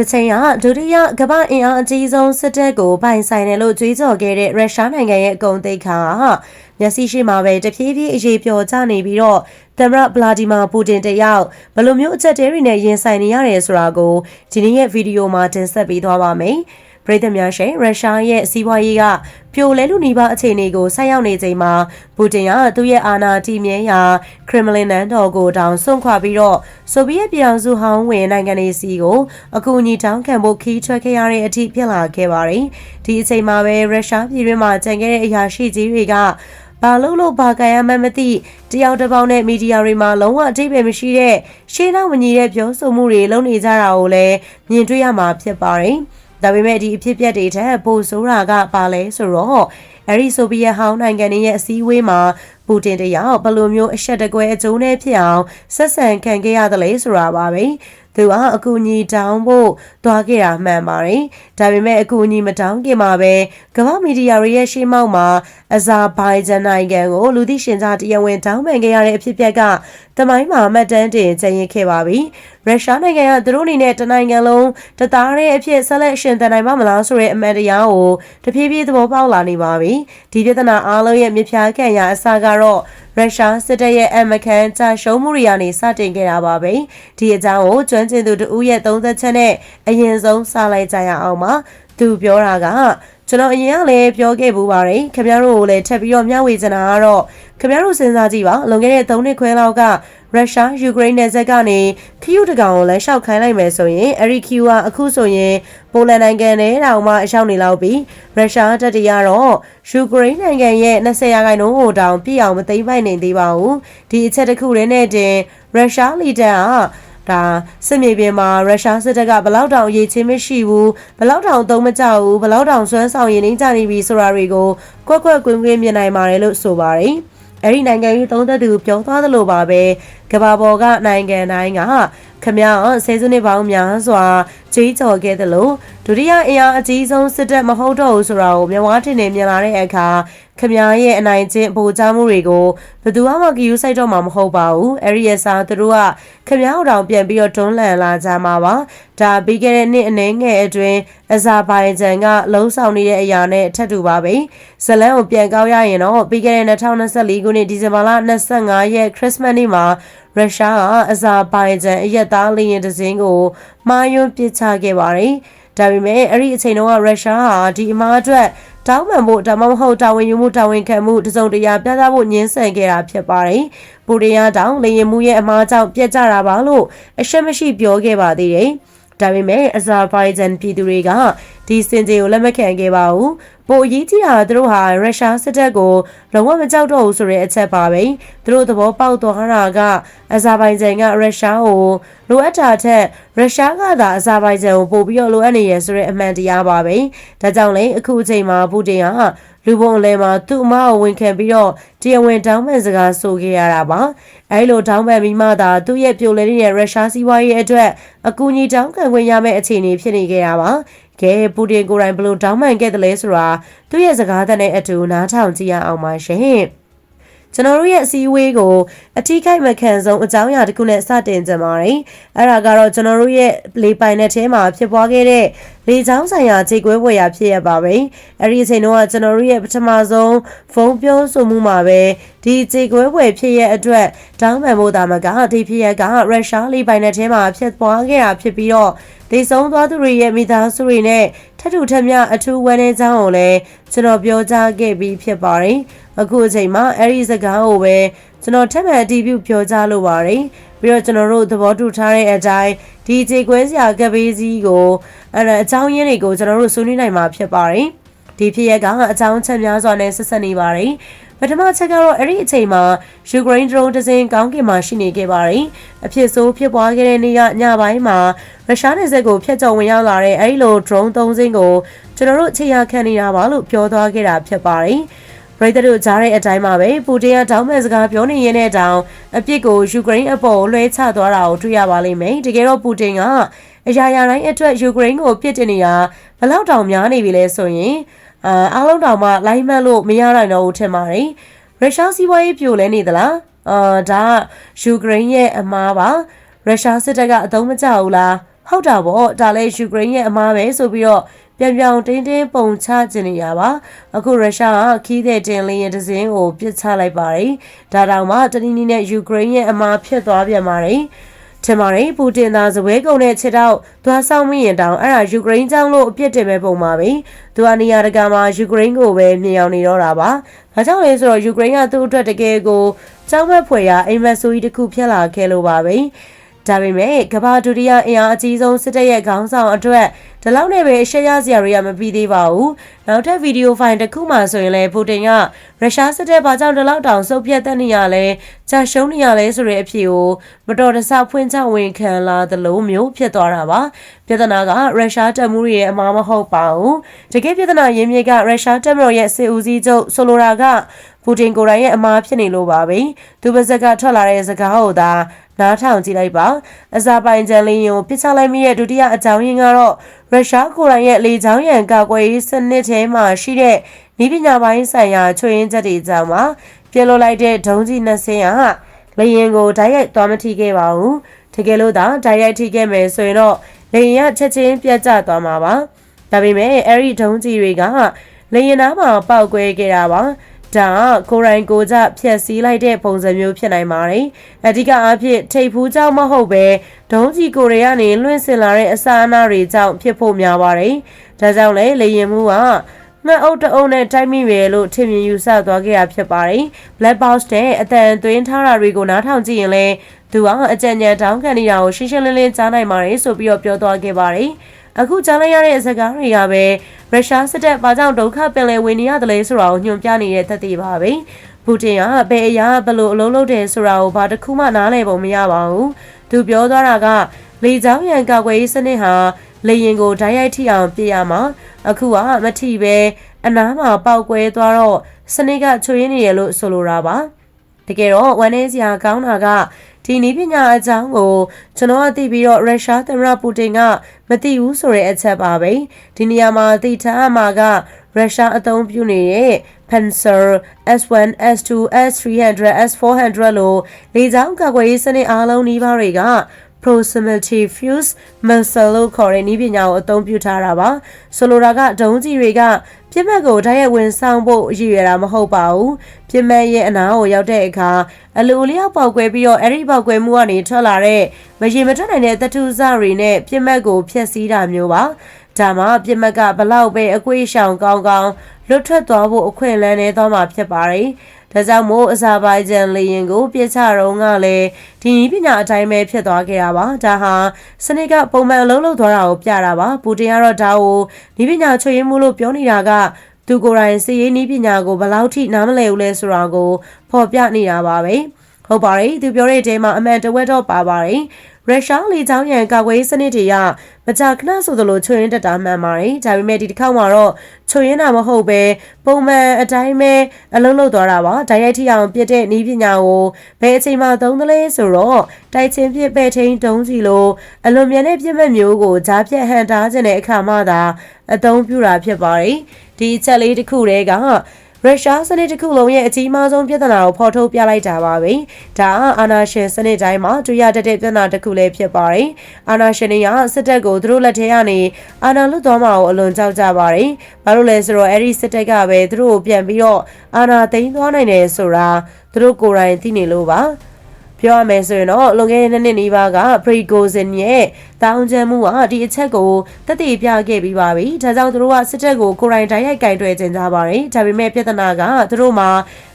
တစ်ချိန်ကဒုတိယကမ္ဘာအင်အားအကြီးဆုံးစစ်တပ်ကိုပိုင်ဆိုင်တယ်လို့ကြွေးကြော်ခဲ့တဲ့ရုရှားနိုင်ငံရဲ့အကုံသိက္ခာကမျက်စိရှိမှာပဲတဖြည်းဖြည်းအရေးပျော်ကျနေပြီးတော့သမ္မတဗလာဒီမာပူတင်တယောက်ဘယ်လိုမျိုးအချက်တဲတွေနဲ့ရင်ဆိုင်နေရတယ်ဆိုတာကိုဒီနေ့ရဲ့ဗီဒီယိုမှာတင်ဆက်ပေးသွားပါမယ်။ ပြည်သူများရှင်ရုရှားရဲ့စီးပွားရေးကပြိုလဲလူနီးပါးအခြေအနေကိုဆက်ရောက်နေချိန်မှာပူတင်ကသူ့ရဲ့အာဏာတည်မြဲရာခရမလင်နန်းတော်ကိုတောင်ဆွန့်ခွာပြီးတော့ဆိုဗီယက်ပြည်အောင်စုဟောင်းဝင်နိုင်ငံတွေစီကိုအကူအညီတောင်းခံဖို့ခီးထွက်ခဲ့ရတဲ့အထိဖြစ်လာခဲ့ပါတယ်။ဒီအချိန်မှာပဲရုရှားပြည်တွင်းမှာကြံခဲ့တဲ့အရာရှိကြီးတွေကဘာလို့လို့ဘာကရမှမသိတယောက်တစ်ပေါက်နဲ့မီဒီယာတွေမှာလုံးဝအထိပ္ပယ်မရှိတဲ့ရှင်းနောက်မညီတဲ့ပြောဆိုမှုတွေလုပ်နေကြတာကိုလည်းမြင်တွေ့ရမှာဖြစ်ပါတယ်။ ဒါပေမဲ့ဒီအဖြစ်ပြက်တွေထက်ပိုဆိုးတာကပါလဲဆိုတော့အဲဒီဆိုဗီယက်ဟောင်းနိုင်ငံရဲ့အစည်းအဝေးမှာပူတင်တယောက်ဘယ်လိုမျိုးအဆက်တကွဲအကျိုးနဲ့ဖြစ်အောင်ဆက်ဆံခံခဲ့ရသလဲဆိုတာပါပဲသူကအကူအညီတောင်းဖို့သွားခဲ့တာမှန်ပါတယ်။ဒါပေမဲ့အကူအညီမတောင်းခင်မှာပဲကမ္ဘာမီဒီယာတွေရဲ့ရှေ့မှောက်မှာအဇာဘိုင်ဂျန်နိုင်ငံကိုလူသိရှင်ကြားတရားဝင်တောင်းပန်ခဲ့ရတဲ့အဖြစ်အပျက်ကတမိုင်းမှာမှတ်တမ်းတင်ကျင်းရခဲ့ပါပြီ။ရုရှားနိုင်ငံကသူတို့အနေနဲ့တနိုင်ငံလုံးတသားတဲ့အဖြစ်ဆက်လက်ရှင်သန်နိုင်မှာမလားဆိုတဲ့အမှန်တရားကိုတဖြည်းဖြည်းသဘောပေါက်လာနေပါပြီ။ဒီပြဿနာအားလုံးရဲ့မြပြခံရအစကတော့ရုရှားစစ်တပ်ရဲ့အမကန်ကြာရှုံးမှုတွေကနေစတင်ခဲ့တာပါပဲဒီအကြောင်းကိုကျွမ်းကျင်သူတဦးရဲ့သုံးသက်ချက်နဲ့အရင်ဆုံးစလိုက်ကြရအောင်ပါသူပြောတာကကျွန်တော်အရင်ကလည်းပြောခဲ့ဘူးပါတယ်ခင်ဗျားတို့ကိုလည်းထပ်ပြီးတော့မျှဝေချင်တာကတော့ခင်ဗျားတို့စဉ်းစားကြည့်ပါလွန်ခဲ့တဲ့3နှစ်ခွဲလောက်က ရုရှားယူကရိန်းနယ်စပ်ကနေခီယူတကောင်ကိုလည်းရှောက်ခိုင်းလိုက်မယ်ဆိုရင်အဲ့ဒီခီယူကအခုဆိုရင်ပိုလန်နိုင်ငံနဲ့တောင်မှအရှောက်နေလောက်ပြီးရုရှားတပ်တွေကတော့ယူကရိန်းနိုင်ငံရဲ့20ရာခိုင်နှုန်းကိုတောင်ပြည့်အောင်မသိမ်းပိုက်နိုင်သေးပါဘူးဒီအချက်တစ်ခုတည်းနဲ့တင်ရုရှားလီဒန်ကဒါစစ်မြေပြင်မှာရုရှားစစ်တပ်ကဘလောက်တောင်ရေးချင်းမရှိဘူးဘလောက်တောင်သုံးမကြဘူးဘလောက်တောင်ဆွမ်းဆောင်ရည်နှင်းကြနေပြီဆိုတာတွေကိုကွက်ကွက်ကွင်းကွင်းမြင်နိုင်ပါတယ်လို့ဆိုပါတယ် အဲ့ဒီနိုင်ငံရေးသုံးသက်သူပြောသွားသလိုပါပဲကဘာပေါ်ကနိုင်ငံတိုင်းက ခမရဆယ်စုနှစ်ပေါင်းများစွာကြီးကြော်ခဲ့သလိုဒုတိယအင်အားအကြီးဆုံးစစ်တပ်မဟုတ်တော့ဘူးဆိုတာကိုမြဝတင်နေမြင်လာတဲ့အခါခမရရဲ့အနိုင်ကျင့်ပိုချမှုတွေကိုဘယ်သူမှဂယူဆိုင်တော့မှာမဟုတ်ပါဘူးအဲ့ဒီရစားသူတို့ကခမရတောင်ပြန်ပြီးတော့တွန်းလှန်လာကြမှာပါဒါပြီးခဲ့တဲ့နှစ်အနည်းငယ်အတွင်းအဇာဘိုင်ဂျန်ကလုံးဆောင်နေတဲ့အရာနဲ့ထပ်တူပါပဲဇလန်ကိုပြန်ကောက်ရရင်တော့ပြီးခဲ့တဲ့2024ခုနှစ်ဒီဇင်ဘာလ25ရက်ခရစ်စမတ်နေ့မှာ ရုရှားကအဇာဘိုင်ဂျန်အရက်သားလေယာဉ်တစ်စင်းကိုမှားယွင်းပစ်ချခဲ့ပါတယ်။ဒါပေမဲ့အဲ့ဒီအချိန်တုန်းကရုရှားဟာဒီအမားအတွက်တောင်းပန်ဖို့ဒါမှမဟုတ်တာဝန်ယူမှုတာဝန်ခံမှုတစုံတရာပြသဖို့ညှင်းဆန်ခဲ့တာဖြစ်ပါတယ်။ပူရီယာတောင်လေယာဉ်မှုရဲ့အမားကြောင့်ပြက်ကြတာပါလို့အရှက်မရှိပြောခဲ့ပါသေးတယ်။ ဒါပေမဲ့အဇာဘိုင်ဂျန်ပြည်သူတွေကဒီစင်ကြေကိုလက်မခံခဲ့ပါဘူးပိုအရေးကြီးတာသူတို့ဟာရုရှားစစ်တပ်ကိုလုံးဝမကြောက်တော့ဘူးဆိုတဲ့အချက်ပါပဲသူတို့သဘောပေါက်သွားတာကအဇာဘိုင်ဂျန်ကရုရှားကိုလိုအပ်တာထက်ရုရှားကသာအဇာဘိုင်ဂျန်ကိုပို့ပြီးတော့လိုအပ်နေရဆိုတဲ့အမှန်တရားပါပဲဒါကြောင့်လေအခုအချိန်မှာပူတင်က လူပုံအလဲမှာသူ့အမကိုဝန်ခံပြီးတော့တရားဝင်တောင်းပန်စကားဆိုခဲ့ရတာပါအဲလိုတောင်းပန်ပြီးမှသာသူ့ရဲ့ပြိုလဲနေတဲ့ရုရှားစီးပွားရေးအတွက်အကူအညီတောင်းခံခွင့်ရမယ့်အခြေအနေဖြစ်နေခဲ့ရပါကဲပူတင်ကိုယ်တိုင်ဘလို့တောင်းပန်ခဲ့တယ်လဲဆိုတာသူ့ရဲ့စကားသံနဲ့အတူနားထောင်ကြည့်ရအောင်ပါရှင် ကျွန်တော်တို့ရဲ့အစည်းအဝေးကိုအထီးခိုက်မခံဆုံးအကြောင်းအရာတစ်ခုနဲ့စတင်ကြပါမယ်။အဲ့ဒါကတော့ကျွန်တော်တို့ရဲ့လေပိုင်တဲ့ထဲမှာဖြစ်ပွားခဲ့တဲ့လေချောင်းဆိုင်ရာခြေကွဲဝယ်ရာဖြစ်ရပါပဲ။အဲ့ဒီအချိန်တုန်းကကျွန်တော်တို့ရဲ့ပထမဆုံးဖုန်းပြောဆိုမှုမှာပဲဒီခြေကွဲဝယ်ဖြစ်ရအတွက်တောင်းပန်ဖို့တာမကဒီဖြစ်ရကရုရှားလေပိုင်တဲ့ထဲမှာဖြစ်ပွားခဲ့တာဖြစ်ပြီးတော့ဒေဆုံးသွားသူတွေရဲ့မိသားစုတွေနဲ့ ထထူထမြအထူးဝမ်းနည်းကြောင်းကိုလည်းကျွန်တော်ပြောကြားခဲ့ပြီးဖြစ်ပါတယ်။အခုအချိန်မှာအဲ့ဒီစကားကိုပဲကျွန်တော်ထပ်မံအတည်ပြုပြောကြားလိုပါတယ်။ပြီးတော့ကျွန်တော်တို့သဘောတူထားတဲ့အတိုင်းဒီခြေခွဲစရာကပေးစည်းကိုအဲ့ဒါအကြောင်းရင်းတွေကိုကျွန်တော်တို့ဆွေးနွေးနိုင်မှာဖြစ်ပါတယ်။ဒီဖြစ်ရက်ကအကြောင်းချက်များစွာနဲ့ဆက်ဆက်နေပါတယ်။ ပထမချက်ကတော့အဲ့ဒီအချိန်မှာယူကရိန်းဒရုန်းတစ်စင်းကောင်းကင်မှာရှိနေခဲ့ပါတယ်။အဖြစ်ဆိုးဖြစ်ပွားခဲ့တဲ့နေ့ကညပိုင်းမှာရုရှားနယ်စပ်ကိုဖျက်ချော်ဝင်ရောက်လာတဲ့အဲ့ဒီလိုဒရုန်းသုံးစင်းကိုကျွန်တော်တို့ခြေရခံနေတာပါလို့ပြောသွားခဲ့တာဖြစ်ပါတယ်။ပရိသတ်တို့ကြားတဲ့အတိုင်းမှာပဲပူတင်ကတောင်းမဲ့စကားပြောနေရတဲ့အတောင်အပြစ်ကိုယူကရိန်းအပေါ်လွှဲချသွားတာကိုတွေ့ရပါလိမ့်မယ်။တကယ်တော့ပူတင်ကအရာရာတိုင်းအတွက်ယူကရိန်းကိုပြစ်တင်နေတာဘလောက်တောင်များနေပြီလဲဆိုရင် အာအားလုံးတောင်မှလိုင်းမတ်လို့မရနိုင်တော့ဘူးထင်ပါတယ်ရုရှားစီးပွားရေးပြိုလဲနေသလားအာဒါယူကရိန်းရဲ့အမားပါရုရှားစစ်တပ်ကအသုံးမကျဘူးလားဟဟုတ်တာပေါ့ဒါလည်းယူကရိန်းရဲ့အမားပဲဆိုပြီးတော့ပြန်ပြောင်းတင်းတင်းပုံချခြင်းနေရပါအခုရုရှားကခီးတဲ့တင်လင်းရဲ့ဒဇင်းကိုပစ်ချလိုက်ပါတယ်ဒါတောင်မှတနည်းနည်းနဲ့ယူကရိန်းရဲ့အမားဖြစ်သွားပြန်ပါတယ် ထင်ပါတယ်ပူတင်သာဇပွဲကုံတဲ့ခြေတော့သွားဆောင်မိရင်တောင်အဲ့ဒါယူကရိန်းကြောင့်လို့အပြစ်တင်မဲ့ပုံပါပဲသူအနေရတကမှာယူကရိန်းကိုပဲမြင်အောင်နေတော့တာပါဒါကြောင့်လဲဆိုတော့ယူကရိန်းကသူ့အတွက်တကယ်ကိုကြောက်မဲ့ဖွယ်ရာအိမ်မက်ဆိုကြီးတစ်ခုဖြစ်လာခဲ့လို့ပါပဲ ဒါပေမဲ့ကမ္ဘာဒုတိယအင်အားအကြီးဆုံးစစ်တပ်ရဲ့ခေါင်းဆောင်အတွက်ဒီလောက်နဲ့ပဲအရှက်ရစရာတွေကမပြီးသေးပါဘူး။နောက်ထပ်ဗီဒီယိုဖိုင်တစ်ခုမှဆိုရင်လည်းပူတင်ကရုရှားစစ်တပ်ဘာကြောင့်ဒီလောက်တောင်စုပ်ပြတ်တက်နေရလဲကြာရှုံးနေရလဲဆိုတဲ့အဖြစ်ကိုမတော်တဆဖွင့်ချဝင်ခံလာသလိုမျိုးဖြစ်သွားတာပါ။ပြဿနာကရုရှားတပ်မှုတွေရဲ့အမှားမဟုတ်ပါဘူး။တကယ်ပြဿနာရင်းမြစ်ကရုရှားတပ်မတော်ရဲ့စစ်ဦးစီးချုပ်ဆိုလိုရာကပူတင်ကိုယ်တိုင်ရဲ့အမှားဖြစ်နေလို့ပါပဲ။သူပါဇက်ကထွက်လာတဲ့စကားကိုသာ နားထောင်ကြည့်လိုက်ပါအဇာပိုင်ဂျန်လင်းယုံပစ်ချလိုက်မိတဲ့ဒုတိယအကြောင်းရင်းကတော့ရုရှားကိုယ်တိုင်ရဲ့လေကြောင်းရန်ကာကွယ်ရေးစနစ်ထဲမှာရှိတဲ့ဤပညာပိုင်းဆိုင်ရာချွေရင်းချက်တွေကြောင့်ပါပြလွတ်လိုက်တဲ့ဒုံးကြီးနှစ်စင်းဟာလေရင်ကိုဓာတ်ရိုက်သွားမထိခဲ့ပါဘူးတကယ်လို့သာဓာတ်ရိုက်ထိခဲ့မယ်ဆိုရင်တော့လေရင်ကချက်ချင်းပြတ်ကျသွားမှာပါဒါပေမဲ့အဲ့ဒီဒုံးကြီးတွေကလေရင်သားမှာပောက်ကွဲခဲ့တာပါ ဒါကကိုရိုင်းကိုကြဖြက်စီးလိုက်တဲ့ပုံစံမျိုးဖြစ်နိုင်ပါတယ်။အဓိကအားဖြင့်ထိပ်ဖူးကြောင့်မဟုတ်ပဲဒုံးကြီးကိုရီးယားနေလွင့်စင်လာတဲ့အစာအနာတွေကြောင့်ဖြစ်ဖို့များပါတယ်။ဒါကြောင့်လေလေရင်မှုကငှက်အုပ်တအုပ်နဲ့တိုက်မိပဲလို့ထင်မြင်ယူဆသွားခဲ့တာဖြစ်ပါတယ်။ Black Box တဲ့အတန်သွင်းထားတာတွေကိုနားထောင်ကြည့်ရင်လည်းသူကအကြံဉာဏ်တောင်းခံနေတာကိုရှင်းရှင်းလင်းလင်းကြားနိုင်ပါတယ်ဆိုပြီးတော့ပြောသွားခဲ့ပါတယ်။ အခုကြားလိုက်ရတဲ့စကားတွေကပဲရုရှားစစ်တပ်ဘာကြောင့်ဒုက္ခပင်လယ်ဝင်နေရတယ်လဲဆိုတာကိုညွှန်ပြနေတဲ့သက်သေပါပဲပူတင်ကဘယ်အရာဘလို့အလုံးလုံးတယ်ဆိုတာကိုဘာတစ်ခုမှနားလည်ပုံမရပါဘူးသူပြောသွားတာကလေကြောင်းရန်ကာကွယ်ရေးစနစ်ဟာလေရင်ကိုဓာတ်ရိုက်ထိအောင်ပြရမှာအခုကမထိပဲအနားမှာပေါက်ကွဲသွားတော့စနစ်ကချွေးနေရလို့ဆိုလိုတာပါတကယ်တော့ဝန်နေစရာကောင်းတာက ဒီနည်းပညာအကြောင်းကိုကျွန်တော်အသိပြီးတော့ရုရှားသမ္မတပူတင်ကမသိဘူးဆိုတဲ့အချက်ပါပဲဒီနေရာမှာသိထားမှာကရုရှားအသုံးပြုနေတဲ့ Panzer S1 S2 S300 S400 လို့လေကြောင်းကာကွယ်ရေးစနစ်အားလုံးနှီးပါးတွေက proximity fuse missile လို့ခေါ်တဲ့နည်းပညာကိုအသုံးပြုထားတာပါဆိုလိုတာကဒုံးကြီးတွေက ပြစ်မှတ်ကိုဓာတ်ရိုက်ဝင်ဆောင်ဖို့ရည်ရွယ်တာမဟုတ်ပါဘူးပြစ်မှတ်ရဲ့အနားကိုရောက်တဲ့အခါအလိုလျောက်ပေါက်ကွဲပြီးတော့အဲ့ဒီပေါက်ကွဲမှုကနေထွက်လာတဲ့မရေမထွက်နိုင်တဲ့သတ္တုစတွေနဲ့ပြစ်မှတ်ကိုဖျက်ဆီးတာမျိုးပါဒါမှပြစ်မှတ်ကဘလောက်ပဲအကွေးရှောင်ကောင်းကောင်းလွတ်ထွက်သွားဖို့အခွင့်အလမ်းနဲ့သွားမှာဖြစ်ပါတယ် ဒါကြောင့်မို့အဇာဘိုင်ဂျန်လေရင်ကိုပြစ်ချတော့ကလည်းဒီနည်းပညာအတိုင်းပဲဖြစ်သွားခဲ့တာပါဒါဟာစနစ်ကပုံမှန်အလုံးလုံးသွားတာကိုပြတာပါပူတင်ကတော့ဒါကိုနည်းပညာချွေရင်းမှုလို့ပြောနေတာကသူကိုယ်တိုင်စည်ရေးနည်းပညာကိုဘယ်လောက်ထိနားမလည်ဘူးလဲဆိုတာကိုဖော်ပြနေတာပါပဲဟုတ်ပါတယ်သူပြောတဲ့အချိန်မှာအမှန်တဝက်တော့ပါပါတယ် ရုရှားလေကြောင်းရန်ကာကွယ်စနစ်တွေကမကြာခဏဆိုသလိုချွေရင်တက်တာမှန်ပါတယ်ဒါပေမဲ့ဒီတစ်ခေါက်မှာတော့ချွေရင်တာမဟုတ်ပဲပုံမှန်အတိုင်းပဲအလုံးလုံးသွားတာပါဓာတ်ရိုက်ထိအောင်ပြစ်တဲ့နည်းပညာကိုဘယ်အချိန်မှသုံးသလဲဆိုတော့တိုက်ချင်းပြစ်ပဲ့ထိန်တုံးစီလိုအလွန်မြန်တဲ့ပြစ်မဲ့မျိုးကိုဂျားပြက်ဟန်တားခြင်းတဲ့အခါမှသာအသုံးပြုတာဖြစ်ပါတယ်ဒီအချက်လေးတစ်ခုတည်းက ရုရှားစနစ်တစ်ခုလုံးရဲ့အကြီးမားဆုံးပြဿနာကိုဖော်ထုတ်ပြလိုက်တာပါပဲ။ဒါအာနာရှင်စနစ်တိုင်းမှာတွေ့ရတတ်တဲ့ပြဿနာတစ်ခုလည်းဖြစ်ပါတယ်။အာနာရှင်တွေကစစ်တပ်ကိုသူတို့လက်ထဲကနေအာနာလွတ်သွားမှာကိုအလွန်ကြောက်ကြပါတယ်။ဘာလို့လဲဆိုတော့အဲ့ဒီစစ်တပ်ကပဲသူတို့ကိုပြန်ပြီးတော့အာနာသိမ်းသွားနိုင်တယ်ဆိုတာသူတို့ကိုယ်တိုင်သိနေလို့ပါ။ ပြောရမယ်ဆိုရင်တော့လွန်ခဲ့တဲ့နှစ်နီးပါးကပရီဂိုဇင်ရဲ့တောင်းကျမ်းမှုကဒီအချက်ကိုတတိပြခဲ့ပြီးပါပြီ။ဒါကြောင့်သူတို့ကစစ်တပ်ကိုကိုရိုင်းတိုင်းရိုက်ကင်တွယ်ကျင်ကြပါတယ်။ဒါပေမဲ့ပြဿနာကသူတို့မှာ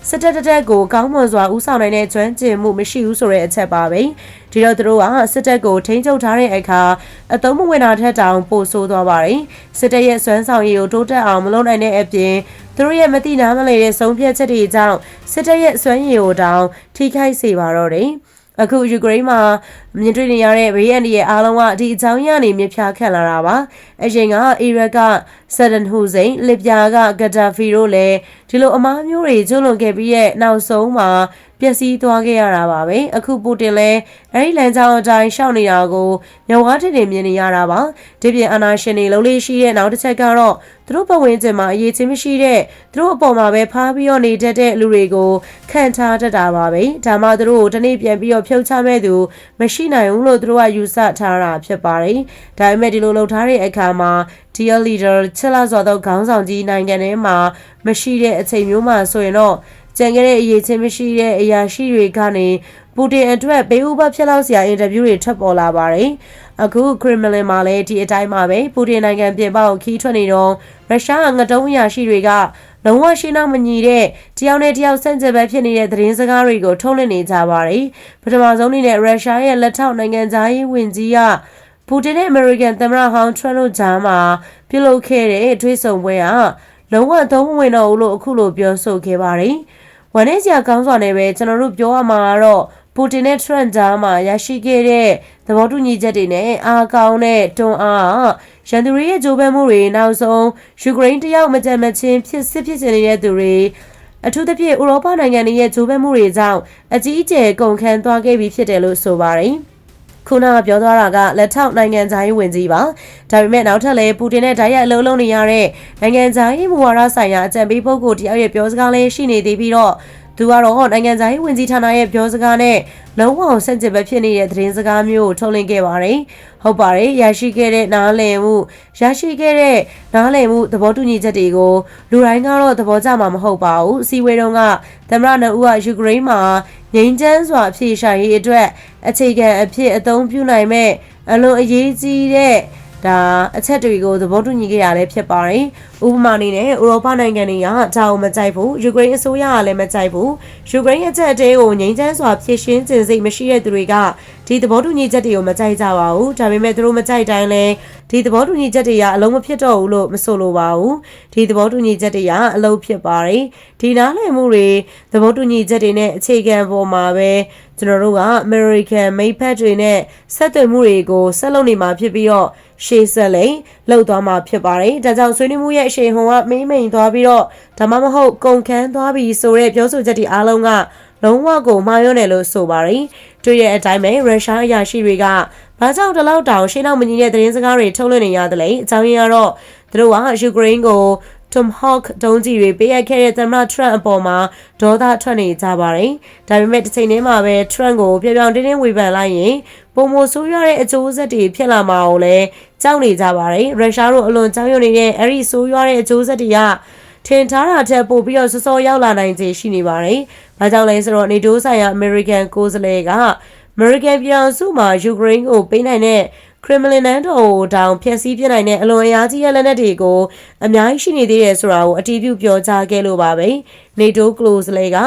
စစ်တပ်တက်ကိုကောင်းမွန်စွာဦးဆောင်နိုင်တဲ့ကျွမ်းကျင်မှုမရှိဘူးဆိုတဲ့အချက်ပါပဲ။ဒီတော့သူတို့ကစစ်တပ်ကိုထိန်းချုပ်ထားတဲ့အခါအသုံးမဝင်တာထက်တောင်ပိုဆိုးသွားပါတယ်။စစ်တပ်ရဲ့စွမ်းဆောင်ရည်ကိုတိုးတက်အောင်မလုပ်နိုင်တဲ့အပြင် သူတို့ရဲ့မတိနာမလဲတဲ့ဆုံးဖြတ်ချက်တွေကြောင့်စစ်တပ်ရဲ့စွမ်းရည်ကိုတောင်ထိခိုက်စေပါတော့တယ်။အခုယူကရိန်းမှာမြင်တွေ့နေရတဲ့ဘေးအန္တရာယ်အားလုံးကဒီအကြောင်းရနေမြဖြာခန့်လာတာပါအရင်ကအီရက်ကဆဒန်ဟူစိန်လစ်ပြာကဂဒါဖီတို့လည်းဒီလိုအမားမျိုးတွေကျွလွန်ခဲ့ပြီးရဲ့နောက်ဆုံးမှာပြျက်စီးသွားခဲ့ရတာပါပဲအခုပူတင်လည်းအဲဒီလမ်းကြောင်းအတိုင်းရှောက်နေတာကိုမျက်ဝါးထင်ထင်မြင်နေရတာပါဒီပြင်အာနာရှင်တွေလုံးလေးရှိတဲ့နောက်တစ်ချက်ကတော့သူတို့ပတ်ဝန်းကျင်မှာအရေးချင်းမရှိတဲ့သူတို့အပေါ်မှာပဲဖားပြီးတော့နေတတ်တဲ့လူတွေကိုခံထားတတ်တာပါပဲဒါမှသူတို့ကိုတနေ့ပြန်ပြီးတော့ဖြုတ်ချမဲ့သူမရှိနိုင်ဘူးလို့သူတို့ကယူဆထားတာဖြစ်ပါတယ်ဒါပေမဲ့ဒီလိုလှုပ်ထားတဲ့အခါမှာ dear leader ချက်လာစွာသောခေါင်းဆောင်ကြီးနိုင်ငံထဲမှာမရှိတဲ့အချိန်မျိုးမှာဆိုရင်တော့ကြံခဲ့တဲ့အရေးချင်းမရှိတဲ့အရာရှိတွေကနေပူတင်အတွက်ဘေးဥပဖြစ်လောက်စရာအင်တာဗျူးတွေထွက်ပေါ်လာပါတယ်။အခုခရမလင်မှာလည်းဒီအတိုင်းမှာပဲပူတင်နိုင်ငံပြင်ပကိုခီးထွက်နေတော့ရုရှားငတုံးအရာရှိတွေကလုံးဝရှင်းနောက်မညီတဲ့တယောက်နဲ့တယောက်ဆန့်ကျင်ဘက်ဖြစ်နေတဲ့သတင်းစကားတွေကိုထုတ်လွှင့်နေကြပါတယ်။ပထမဆုံးအနေနဲ့ရုရှားရဲ့လက်ထောက်နိုင်ငံသားရေးဝန်ကြီးက ပူတင်နဲ့အမေရိကန်သမ္မတဟောင်းထရန့်တို့ကြားမှာပြုလုပ်ခဲ့တဲ့တွေ့ဆုံပွဲကလုံးဝသုံးမဝင်တော့ဘူးလို့အခုလိုပြောဆိုခဲ့ပါတယ်။ဝန်ထဲစရာကောင်းစွာနဲ့ပဲကျွန်တော်တို့ပြောရမှာကတော့ပူတင်နဲ့ထရန့်ကြားမှာရရှိခဲ့တဲ့သဘောတူညီချက်တွေနဲ့အားကောင်းတဲ့တွန်းအားရန်သူတွေရဲ့ကြိုးပမ်းမှုတွေနောက်ဆုံးယူကရိန်းတယောက်မကြမ်းမချင်းဖြစ်စစ်ဖြစ်နေတဲ့သူတွေအထူးသဖြင့်ဥရောပနိုင်ငံတွေရဲ့ကြိုးပမ်းမှုတွေကြောင့်အကြီးအကျယ်ကုန်ခန်းသွားခဲ့ပြီးဖြစ်တယ်လို့ဆိုပါတယ်။ ခုနကပြောသွားတာကလက်ထောက်နိုင်ငံသားရေးဝန်ကြီးပါဒါပေမဲ့နောက်ထပ်လည်းပူတင်နဲ့ဓာတ်ရိုက်အလုံးလုံးနေရတဲ့နိုင်ငံသားရေးမူဝါဒဆိုင်ရာအကြံပေးပုဂ္ဂိုလ်တယောက်ရဲ့ပြောစကားလေးရှိနေသေးပြီးတော့သူကတော့နိုင်ငံသားရေးဝန်ကြီးဌာနရဲ့ပြောစကားနဲ့လုံးဝဆန့်ကျင်ဘက်ဖြစ်နေတဲ့သတင်းစကားမျိုးကိုထုတ်လွှင့်ခဲ့ပါတယ်။ဟုတ်ပါတယ်။ရရှိခဲ့တဲ့နားလည်မှုရရှိခဲ့တဲ့နားလည်မှုသဘောတူညီချက်တွေကိုလူတိုင်းကတော့သဘောကျမှာမဟုတ်ပါဘူး။စီဝေတုံးကသမရနဦးကယူကရိန်းမှာ ငြိမ်းချမ်းစွာအဖြေရှာရေးအတွက်အခြေခံအဖြစ်အသုံးပြုနိုင်မဲ့အလွန်အရေးကြီးတဲ့ဒါအချက်တွေကိုသဘောတူညီခဲ့ရလဲဖြစ်ပါတယ်။ ဥပမာအနေနဲ့ဥရောပနိုင်ငံတွေကဒါကိုမကြိုက်ဘူး။ယူကရိန်းအစိုးရကလည်းမကြိုက်ဘူး။ယူကရိန်းအချက်အသေးကိုငြိမ်းချမ်းစွာဖြည့်ရှင်းခြင်းစိတ်မရှိတဲ့သူတွေကဒီသဘောတူညီချက်တွေကိုမကြိုက်ကြပါဘူး။ဒါပေမဲ့သူတို့မကြိုက်တိုင်းလဲဒီသဘောတူညီချက်တွေကအလုံးမဖြစ်တော့ဘူးလို့မဆိုလိုပါဘူး။ဒီသဘောတူညီချက်တွေကအလုံးဖြစ်ပါတယ်။ဒီနားလည်မှုတွေသဘောတူညီချက်တွေနဲ့အခြေခံပေါ်မှာပဲကျွန်တော်တို့က American မိတ်ဖက်တွေနဲ့ဆက်သွယ်မှုတွေကိုဆက်လုပ်နေမှာဖြစ်ပြီးတော့ရှေ့ဆက်လိမ့်လောက်သွားမှာဖြစ်ပါတယ်။ဒါကြောင့်ဆွေးနွေးမှုရဲ့အရှိန်ဟုန်ကမိမ့်မိန်သွားပြီးတော့ဒါမှမဟုတ်ကုန်ခန်းသွားပြီးဆိုတဲ့ပြောဆိုချက်တွေအားလုံးကလုံးဝကိုမှားရွံ့တယ်လို့ဆိုပါတယ်။တွေ့ရဲ့အတိုင်းပဲရုရှားအရာရှိတွေကဘာကြောင့်တလောက်တောင်ရှင်းနောက်မညီတဲ့သတင်းစကားတွေထုတ်လွှင့်နေရတယ်လဲအကြောင်းရင်းကတော့သူတို့ကယူကရိန်းကို Tom Hawk ဒုံးကြီးတွေပေးအပ်ခဲ့တဲ့သမ္မတ Trump အပေါ်မှာဒေါသထွက်နေကြပါတယ်။ဒါပေမဲ့တစ်ချိန်တည်းမှာပဲ Trump ကိုပြောင်ပြောင်တင်းတင်းဝေဖန်လိုက်ရင် ပုံမဆိုးရတဲ့အကျိုးဆက်တွေဖြစ်လာမှာကိုလည်းကြောက်နေကြပါတယ်။ရုရှားတို့အလွန်ကြောက်ရွံ့နေတဲ့အဲ့ဒီဆိုးရတဲ့အကျိုးဆက်တွေကထင်ထားတာထက်ပိုပြီးတော့စောစောရောက်လာနိုင်ခြေရှိနေပါတယ်။ဘာကြောင့်လဲဆိုတော့နေတိုးဆိုင်ရာ American ကိုယ်စားလှယ်က American ပြည်အောင်စုမှာယူကရိန်းကိုပေးနိုင်တဲ့ ခရမလင်နန်းတော်ကိုတောင်ဖျက်ဆီးပြနိုင်တဲ့အလွန်အရာကြီးရဲ့လက်နက်တွေကိုအများကြီးရှိနေသေးတယ်ဆိုတာကိုအတည်ပြုပြောကြားခဲ့လို့ပါပဲ။ NATO Close လေက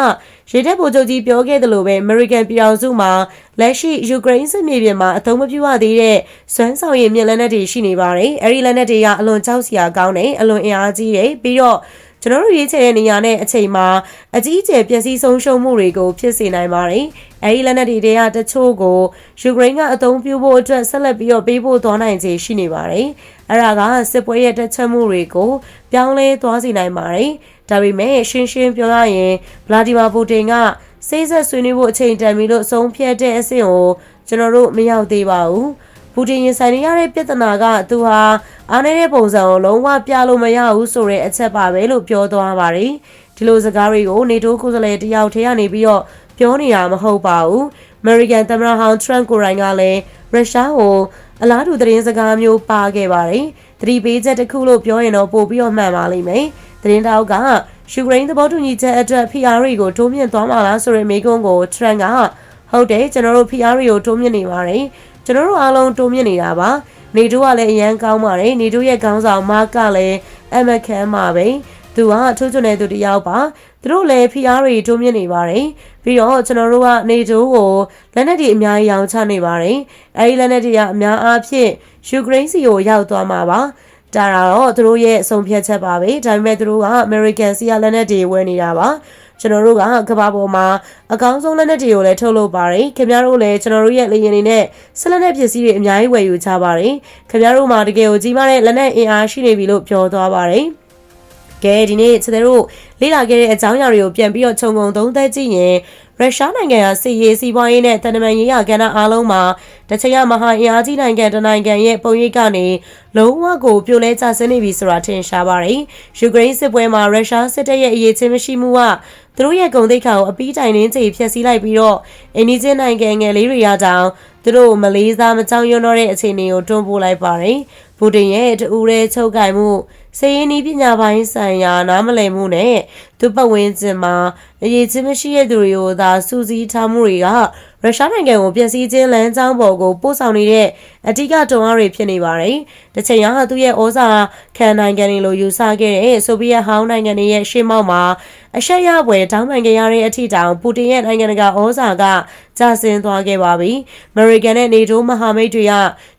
ရေတပ်ဗိုလ်ချုပ်ကြီးပြောခဲ့တယ်လို့ပဲ American ပြည်အောင်စုမှာလက်ရှိယူကရိန်းစစ်မြေပြင်မှာအသုံးမပြုရသေးတဲ့စွမ်းဆောင်ရည်မြစ်လက်နက်တွေရှိနေပါတယ်။အဲဒီလက်နက်တွေကအလွန်ကြောက်စရာကောင်းတယ်အလွန်အင်အားကြီးတယ်ပြီးတော့ ကျွန်တော်တို့ရွေးချယ်တဲ့နေရာနဲ့အချိန်မှာအကြီးအကျယ်ပျက်စီးဆုံးရှုံးမှုတွေကိုဖြစ်စေနိုင်ပါတယ်။အဲဒီလက်နက်တွေတွေကတချို့ကိုယူကရိန်းကအသုံးပြုဖို့အတွက်ဆက်လက်ပြီးတော့ပေးဖို့သွားနိုင်ခြေရှိနေပါတယ်။အဲ့ဒါကစစ်ပွဲရဲ့တက်ချက်မှုတွေကိုပြောင်းလဲသွားစေနိုင်ပါတယ်။ဒါပေမဲ့ရှင်းရှင်းပြောရရင်ဗလာဒီမာပူတင်ကစိတ်ဆက်ဆွေးနွေးဖို့အချိန်တန်ပြီလို့အဆုံးဖြတ်တဲ့အဆင့်ကိုကျွန်တော်တို့မရောက်သေးပါဘူး။ ပူတင်ရင်ဆိုင်နေရတဲ့ပြဿနာကသူဟာအားနေတဲ့ပုံစံကိုလုံးဝပြလို့မရဘူးဆိုတဲ့အချက်ပါပဲလို့ပြောသွားပါတယ်ဒီလိုစကားတွေကိုနေတိုးကိုယ်စားလှယ်တယောက်ထဲကနေပြီးတော့ပြောနေတာမဟုတ်ပါဘူးအမေရိကန်သမ္မတဟောင်းထရန့်ကိုရိုင်းကလည်းရုရှားကိုအလားတူသတင်းစကားမျိုးပါခဲ့ပါတယ်သတိပေးချက်တစ်ခုလို့ပြောရင်တော့ပို့ပြီးတော့မှန်ပါလိမ့်မယ်သတင်းတောက်ကယူကရိန်းသဘောတူညီချက်အတွက် PR ကိုတိုးမြင့်သွားမှာလားဆိုတဲ့မေးခွန်းကိုထရန့်ကဟုတ်တယ်ကျွန်တော်တို့ PR ကိုတိုးမြင့်နေပါတယ် ကျွန်တော်တို့အားလုံးတိုးမြင့်နေတာပါနေတိုးကလည်းအရန်ကောင်းပါတယ်နေတိုးရဲ့ခေါင်းဆောင်မားကလည်းအမခမ်းပါပဲသူကထိုးချွန်တဲ့သူတယောက်ပါသူတို့လည်း PR တွေတိုးမြင့်နေပါတယ်ပြီးတော့ကျွန်တော်တို့ကနေတိုးကိုလက်နက်တွေအများကြီးရောင်းချနေပါတယ်အဲဒီလက်နက်တွေကအများအားဖြင့်ယူကရိန်းစီကိုရောက်သွားမှာပါဒါတော့သူတို့ရဲ့အဆုံးဖြတ်ချက်ပါပဲဒါပေမဲ့သူတို့က American စီယာလက်နက်တွေဝယ်နေတာပါ ကျွန်တော်တို့ကကဘာပေါ်မှာအကောင်းဆုံးလက်နက်တွေကိုလည်းထုတ်လုပ်ပါတယ်ခင်ဗျားတို့လည်းကျွန်တော်တို့ရဲ့လေယာဉ်တွေနဲ့ဆက်လက်နက်ပစ္စည်းတွေအများကြီးဝယ်ယူကြပါတယ်ခင်ဗျားတို့မှာတကယ်ကိုကြီးမားတဲ့လက်နက်အင်အားရှိနေပြီလို့ပြောသွားပါတယ်ကဲဒီနေ့ကျွန်တော်တို့လေ့လာခဲ့တဲ့အကြောင်းအရာတွေကိုပြန်ပြီးတော့ခြုံငုံသုံးသပ်ကြည့်ရင် ရုရှားနိုင်ငံဟာစစ်ရေးစီးပွားရေးနဲ့တန်တမန်ရေးရာကဏ္ဍအားလုံးမှာတချင်ရမဟာအင်အားကြီးနိုင်ငံတစ်နိုင်ငံရဲ့ပုံရိပ်ကနေလုံးဝကိုပြိုလဲကျဆင်းနေပြီဆိုတာထင်ရှားပါတယ်။ယူကရိန်းစစ်ပွဲမှာရုရှားစစ်တပ်ရဲ့အရေးချင်းမရှိမှုကသူတို့ရဲ့ဂုဏ်သိက္ခာကိုအပီးတိုင်နှင်းချေဖျက်ဆီးလိုက်ပြီးတော့အိန္ဒိချင်းနိုင်ငံငယ်လေးတွေရကြောင်းသူတို့မလေးစားမကြောက်ရွံ့တော့တဲ့အခြေအနေကိုတွန်းပို့လိုက်ပါတယ်။ပူတင်ရဲ့တူရဲချုပ်ကင်မှု စေရင်းဤပညာပိုင်းဆိုင်ရာနားမလည်မှုနဲ့သူပတ်ဝန်းကျင်မှာအရေးချင်းမရှိတဲ့သူတွေကိုသာစူးစီးထားမှုတွေကရုရှားနိုင်ငံကိုပြည်စည်းခြင်းလမ်းကြောင်းပေါ်ကိုပို့ဆောင်နေတဲ့အဓိကတွန်းအားတွေဖြစ်နေပါတယ်။တစ်ချိန်ကသူ့ရဲ့ဩဇာခံနိုင်ငံတွေလိုယူဆခဲ့တဲ့ဆိုဗီယက်ဟောင်းနိုင်ငံတွေရဲ့ရှေ့မောက်မှာအရှက်ရပွဲတောင်းပန်ကြရတဲ့အထိတောင်ပူတင်ရဲ့နိုင်ငံတကာဩဇာကကျဆင်းသွားခဲ့ပါပြီ။အမေရိကန်နဲ့နေတိုးမဟာမိတ်တွေက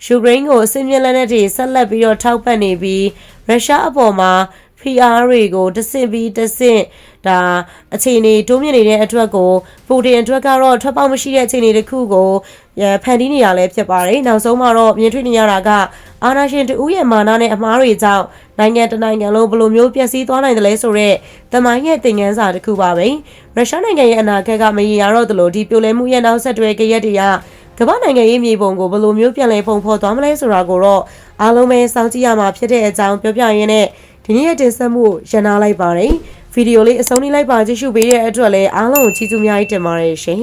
ယူကရိန်းကိုအစင်းမြင့်လက်နက်တွေဆက်လက်ပြီးတော့ထောက်ပံ့နေပြီး ရုရှားအပေါ်မှာ PR တွေကိုတဆင့်ပြီးတဆင့်ဒါအခြေအနေတိုးမြင့်နေတဲ့အတွက်ကိုပူတင်အတွက်ကတော့ထွက်ပေါက်မရှိတဲ့အခြေအနေတစ်ခုကိုရဖန်တီးနေရလဲဖြစ်ပါတယ်။နောက်ဆုံးမှာတော့မြင်တွေ့နေရတာကအာနာရှင်တူရဲ့မာနနဲ့အမားတွေကြောင့်နိုင်ငံတနိုင်ငံလုံးဘယ်လိုမျိုးပျက်စီးသွားနိုင်တယ်လဲဆိုတော့တမိုင်းရဲ့သင်ခန်းစာတစ်ခုပါပဲ။ရုရှားနိုင်ငံရဲ့အနာဂတ်ကမရေရာတော့သလိုဒီပြိုလဲမှုရဲ့နောက်ဆက်တွဲကြရက်တွေက ကမ္ဘာနိုင်ငံရေးမြေပုံကိုဘယ်လိုမျိုးပြန်လည်ပုံဖော်သွားမလဲဆိုတာကိုတော့အားလုံးပဲစောင့်ကြည့်ရမှာဖြစ်တဲ့အကြောင်းပြောပြရင်းနဲ့ဒီနေ့ရဲ့တင်ဆက်မှုရန်နာလိုက်ပါတယ်ဗီဒီယိုလေးအဆုံးထိလိုက်ပါကြည့်ရှုပေးတဲ့အတွက်လည်းအားလုံးကိုကျေးဇူးအများကြီးတင်ပါတယ်ရှင်